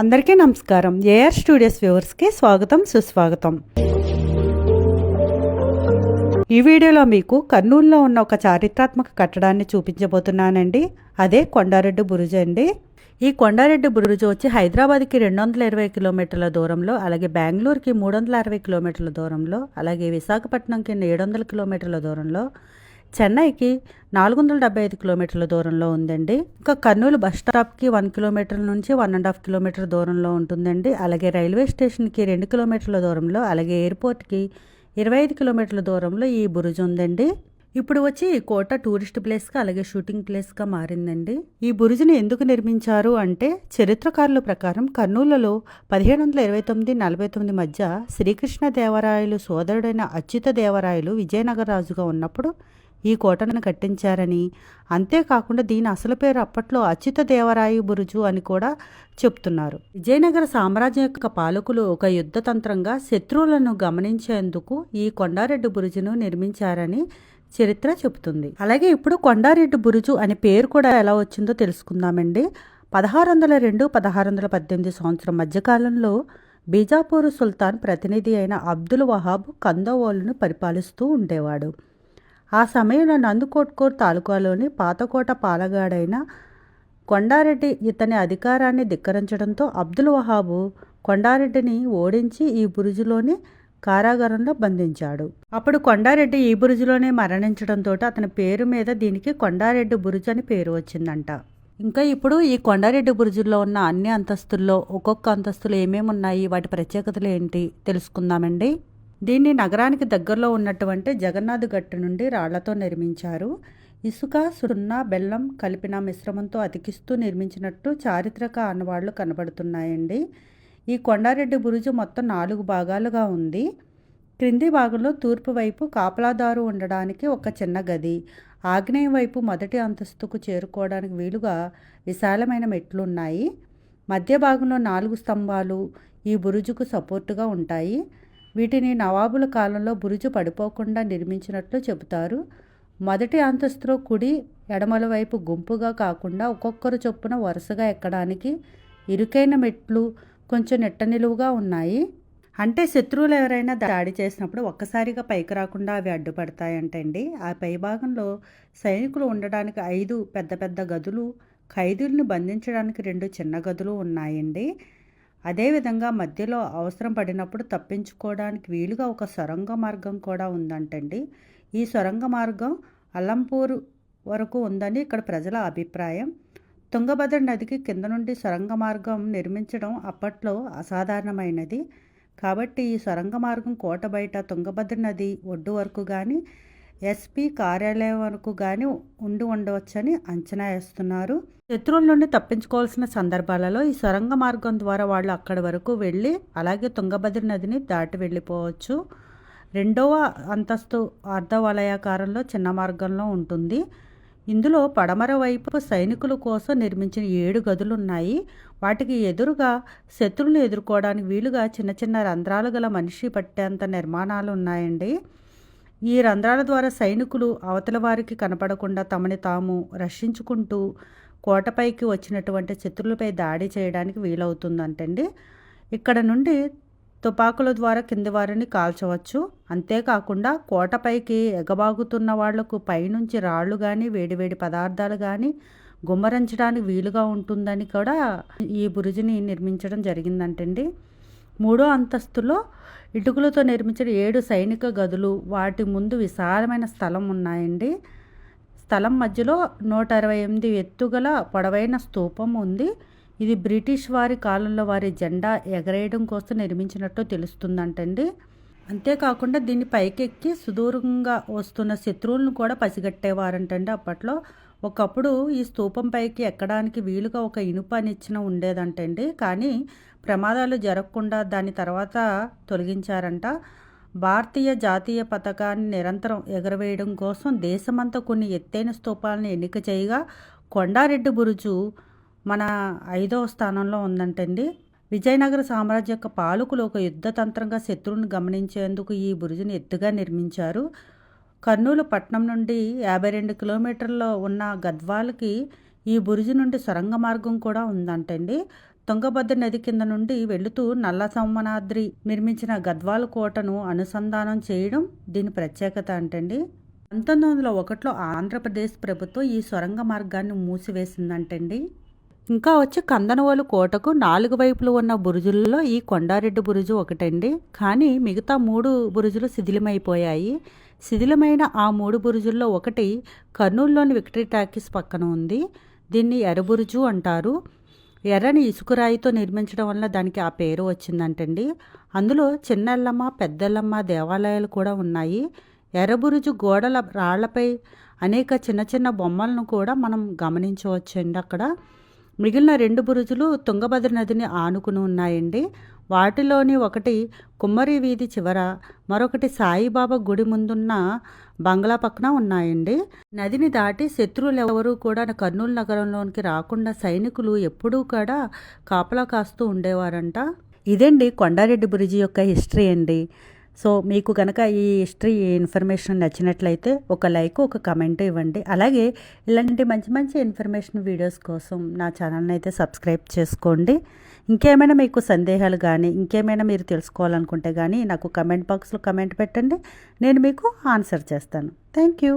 అందరికీ నమస్కారం. AR studios వ్యూవర్స్కి స్వాగతం సుస్వాగతం. ఈ వీడియోలో మీకు కర్నూలులో ఉన్న ఒక చారిత్రాత్మక కట్టడాన్ని చూపించబోతున్నానండి. అదే కొండారెడ్డి బురుజు అండి. ఈ కొండారెడ్డి బురుజు వచ్చి హైదరాబాద్కి రెండు వందల ఇరవై కిలోమీటర్ల దూరంలో అలాగే బెంగళూరుకి మూడు వందల అరవై కిలోమీటర్ల దూరంలో అలాగే విశాఖపట్నంకి ఏడు వందల కిలోమీటర్ల దూరంలో చెన్నైకి నాలుగు వందల డెబ్బై ఐదు కిలోమీటర్ల దూరంలో ఉందండి. ఇంకా కర్నూలు బస్ స్టాప్కి వన్ కిలోమీటర్ నుంచి వన్ అండ్ హాఫ్ కిలోమీటర్ దూరంలో ఉంటుందండి. అలాగే రైల్వే స్టేషన్కి రెండు కిలోమీటర్ల దూరంలో అలాగే ఎయిర్పోర్ట్కి ఇరవై ఐదు కిలోమీటర్ల దూరంలో ఈ బురుజు ఉందండి. ఇప్పుడు వచ్చి ఈ కోట టూరిస్ట్ ప్లేస్గా అలాగే షూటింగ్ ప్లేస్గా మారిందండి. ఈ బురుజుని ఎందుకు నిర్మించారు అంటే చరిత్రకారుల ప్రకారం కర్నూలులో పదిహేను వందల ఇరవై తొమ్మిది నలభై తొమ్మిది మధ్య శ్రీకృష్ణ దేవరాయలు సోదరుడైన అచ్యుత దేవరాయలు విజయనగర రాజుగా ఉన్నప్పుడు ఈ కోటను కట్టించారని. అంతేకాకుండా దీని అసలు పేరు అప్పట్లో అచ్యుత దేవరాయ బురుజు అని కూడా చెప్తున్నారు. విజయనగర సామ్రాజ్యం యొక్క పాలకులు ఒక యుద్ధతంత్రంగా శత్రువులను గమనించేందుకు ఈ కొండారెడ్డి బురుజును నిర్మించారని చరిత్ర చెబుతుంది. అలాగే ఇప్పుడు కొండారెడ్డి బురుజు అనే పేరు కూడా ఎలా వచ్చిందో తెలుసుకుందామండి. పదహారు వందల రెండు పదహారు వందల పద్దెనిమిది సంవత్సరం మధ్యకాలంలో బీజాపూర్ సుల్తాన్ ప్రతినిధి అయిన అబ్దుల్ వహాబ్ కందోవోలును పరిపాలిస్తూ ఉండేవాడు. ఆ సమయంలో నందుకోట్కూర్ తాలూకాలోని పాతకోట పాలగాడైన కొండారెడ్డి ఇతని అధికారాన్ని ధిక్కరించడంతో అబ్దుల్ వహాబు కొండారెడ్డిని ఓడించి ఈ బురుజులోని కారాగారంలో బంధించాడు. అప్పుడు కొండారెడ్డి ఈ బురుజులోనే మరణించడంతో అతని పేరు మీద దీనికి కొండారెడ్డి బురుజు అని పేరు వచ్చిందంట. ఇంకా ఇప్పుడు ఈ కొండారెడ్డి బురుజుల్లో ఉన్న అన్ని అంతస్తుల్లో ఒక్కొక్క అంతస్తులు ఏమేమి ఉన్నాయి వాటి ప్రత్యేకతలు ఏంటి? తెలుసుకుందామండి. దీన్ని నగరానికి దగ్గరలో ఉన్నటువంటి జగన్నాథ్ గట్టు నుండి రాళ్ళతో నిర్మించారు. ఇసుక సున్నా బెల్లం కలిపిన మిశ్రమంతో అతికిస్తూ నిర్మించినట్టు చారిత్రక ఆనవాళ్ళు కనబడుతున్నాయండి. ఈ కొండారెడ్డి బురుజు మొత్తం నాలుగు భాగాలుగా ఉంది. క్రింది భాగంలో తూర్పు వైపు కాపలాదారు ఉండడానికి ఒక చిన్న గది ఆగ్నేయం వైపు మొదటి అంతస్తుకు చేరుకోవడానికి వీలుగా విశాలమైన మెట్లు ఉన్నాయి మధ్య భాగంలో నాలుగు స్తంభాలు ఈ బురుజుకు సపోర్టుగా ఉంటాయి. వీటిని నవాబుల కాలంలో బురుజు పడిపోకుండా నిర్మించినట్లు చెబుతారు. మొదటి అంతస్తులో కుడి ఎడమల వైపు గుంపుగా కాకుండా ఒక్కొక్కరు చొప్పున వరుసగా ఎక్కడానికి ఇరుకైన మెట్లు కొంచెం నెట్ట నిలువుగా ఉన్నాయి. అంటే శత్రువులు ఎవరైనా దాడి చేసినప్పుడు ఒక్కసారిగా పైకి రాకుండా అవి అడ్డుపడతాయంటండి. ఆ పై భాగంలో సైనికులు ఉండడానికి ఐదు పెద్ద పెద్ద గదులు ఖైదీలను బంధించడానికి రెండు చిన్న గదులు ఉన్నాయండి. అదేవిధంగా మధ్యలో అవసరం పడినప్పుడు తప్పించుకోవడానికి వీలుగా ఒక సొరంగ మార్గం కూడా ఉందంటండి. ఈ సొరంగ మార్గం అల్లంపూర్ వరకు ఉందని ఇక్కడ ప్రజల అభిప్రాయం. తుంగభద్ర నదికి కింద నుండి సొరంగ మార్గం నిర్మించడం అప్పట్లో అసాధారణమైనది. కాబట్టి ఈ సొరంగ మార్గం కోట బయట తుంగభద్ర నది ఒడ్డు వరకు కానీ ఎస్పీ కార్యాలయం వరకు కానీ ఉండి ఉండవచ్చని అంచనా వేస్తున్నారు. శత్రువుల నుండి తప్పించుకోవాల్సిన సందర్భాలలో ఈ సొరంగ మార్గం ద్వారా వాళ్ళు అక్కడి వరకు వెళ్ళి అలాగే తుంగభద్ర నదిని దాటి వెళ్ళిపోవచ్చు. రెండవ అంతస్తు అర్ధవలయాకారంలో చిన్న మార్గంలో ఉంటుంది. ఇందులో పడమర వైపు సైనికుల కోసం నిర్మించిన ఏడు గదులు ఉన్నాయి వాటికి ఎదురుగా శత్రువులను ఎదుర్కోవడానికి వీలుగా చిన్న చిన్న రంధ్రాలు గల మనిషి పట్టేంత నిర్మాణాలు ఉన్నాయండి ఈ రంధ్రాల ద్వారా సైనికులు అవతల వారికి కనపడకుండా తమని తాము రక్షించుకుంటూ కోటపైకి వచ్చినటువంటి శత్రులపై దాడి చేయడానికి వీలవుతుందంటండి. ఇక్కడ నుండి తుపాకుల ద్వారా కింది వారిని కాల్చవచ్చు. అంతేకాకుండా కోటపైకి ఎగబాగుతున్న వాళ్ళకు పైనుంచి రాళ్ళు కానీ వేడివేడి పదార్థాలు కానీ గుమ్మరించడానికి వీలుగా ఉంటుందని కూడా ఈ బురుజుని నిర్మించడం జరిగిందంటండి. మూడో అంతస్తులో ఇటుకలతో నిర్మించిన ఏడు సైనిక గదులు వాటి ముందు విశాలమైన స్థలం ఉన్నాయండి. స్థలం మధ్యలో నూట అరవై ఎనిమిది ఎత్తుగల పొడవైన స్తూపం ఉంది. ఇది బ్రిటిష్ వారి కాలంలో వారి జెండా ఎగరేయడం కోసం నిర్మించినట్టు తెలుస్తుందంటండి. అంతేకాకుండా దీన్ని పైకెక్కి సుదూరంగా వస్తున్న శత్రువులను కూడా పసిగట్టేవారంటండి అప్పట్లో. ఒకప్పుడు ఈ స్తూపం పైకి ఎక్కడానికి వీలుగా ఒక ఇనుప నిచ్చిన ఉండేదంటండి. కానీ ప్రమాదాలు జరగకుండా దాని తర్వాత తొలగించారంట. భారతీయ జాతీయ పథకాన్ని నిరంతరం ఎగరవేయడం కోసం దేశమంతా కొన్ని ఎత్తైన స్తూపాలను ఎన్నిక చేయగా కొండారెడ్డి బురుజు మన ఐదవ స్థానంలో ఉందంటండి. విజయనగర సామ్రాజ్య యొక్క పాలకులు ఒక యుద్ధతంత్రంగా శత్రువును గమనించేందుకు ఈ బురుజుని ఎత్తుగా నిర్మించారు. కర్నూలు పట్నం నుండి యాభై రెండు కిలోమీటర్లో ఉన్న గద్వాలకి ఈ బురుజు నుండి సొరంగ మార్గం కూడా ఉందంటండి. తుంగభద్ర నది కింద నుండి వెళుతూ నల్ల సోమనాద్రి నిర్మించిన గద్వాల కోటను అనుసంధానం చేయడం దీని ప్రత్యేకత అంటండి. పంతొమ్మిది వందల ఒకటిలో ఆంధ్రప్రదేశ్ ప్రభుత్వం ఈ సొరంగ మార్గాన్ని మూసివేసిందంటండి. ఇంకా వచ్చి కందనవోలు కోటకు నాలుగు వైపులు ఉన్న బురుజుల్లో ఈ కొండారెడ్డి బురుజు ఒకటండి. కానీ మిగతా మూడు బురుజులు శిథిలమైపోయాయి. శిథిలమైన ఆ మూడు బురుజుల్లో ఒకటి కర్నూలులోని విక్టరీ టాకీస్ పక్కన ఉంది. దీన్ని ఎర్రబురుజు అంటారు. ఎర్రని ఇసుకురాయితో నిర్మించడం వల్ల దానికి ఆ పేరు వచ్చిందంటండి. అందులో చిన్నెల్లమ్మ పెద్దెల్లమ్మ దేవాలయాలు కూడా ఉన్నాయి. ఎర్రబురుజు గోడల రాళ్ళపై అనేక చిన్న చిన్న బొమ్మలను కూడా మనం గమనించవచ్చండి అక్కడ. మిగిలిన రెండు బురుజులు తుంగభద్ర నదిని ఆనుకుని ఉన్నాయండి. వాటిలోని ఒకటి కుమ్మరి వీధి చివర మరొకటి సాయిబాబా గుడి ముందున్న బంగ్లా పక్కన ఉన్నాయండి. నదిని దాటి శత్రువులు ఎవరు కూడా కర్నూలు నగరంలోనికి రాకుండా సైనికులు ఎప్పుడూ కూడా కాపలా కాస్తూ ఉండేవారంట. ఇదండి కొండారెడ్డి బురుజు యొక్క హిస్టరీ అండి. సో మీకు కనుక ఈ హిస్టరీ ఇన్ఫర్మేషన్ నచ్చినట్లయితే ఒక లైక్ ఒక కమెంట్ ఇవ్వండి. అలాగే ఇలాంటి మంచి మంచి ఇన్ఫర్మేషన్ వీడియోస్ కోసం నా ఛానల్ని అయితే సబ్స్క్రైబ్ చేసుకోండి. ఇంకేమైనా మీకు సందేహాలు కానీ ఇంకేమైనా మీరు తెలుసుకోవాలనుకుంటే కానీ నాకు కమెంట్ బాక్స్లో కమెంట్ పెట్టండి. నేను మీకు ఆన్సర్ చేస్తాను. Thank you.